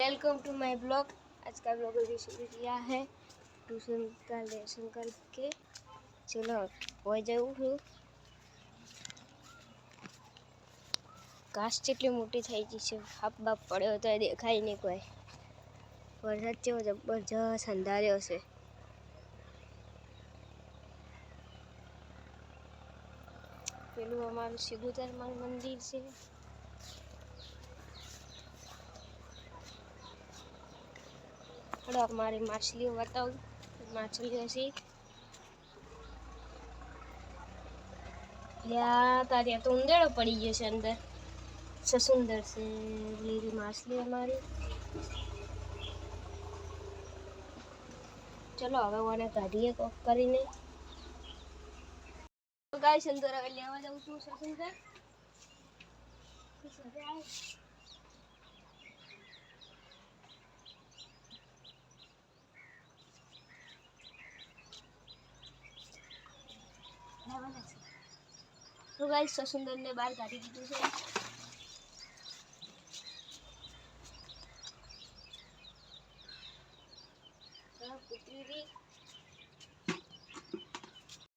welcome to my blog आज का blog भी शुरू किया है ट्यूशन का लेसन कल के चलो हो जाऊं हूं कास्ट इतनी मोटी થઈ ગઈ છે આપ બબ પડ્યો તો દેખાઈ ન કોઈ વરસાદ કેવો જ બસ સંધાર્યો છે કેલું અમારું શિગુધારમલ મંદિર છે पकड़ो हमारी मछलियों बताओ मछलियों तो से या तारी तो उंदेड़ो पड़ी गये अंदर से सुंदर से लेरी मछली हमारी चलो अब वाने तारी को करी ने तो गाइस अंदर अगर ले आवा जाऊं तू ससुंदर તો ગાઈસ સસુંદરને બહાર કાઢી દીધું છે કુતરી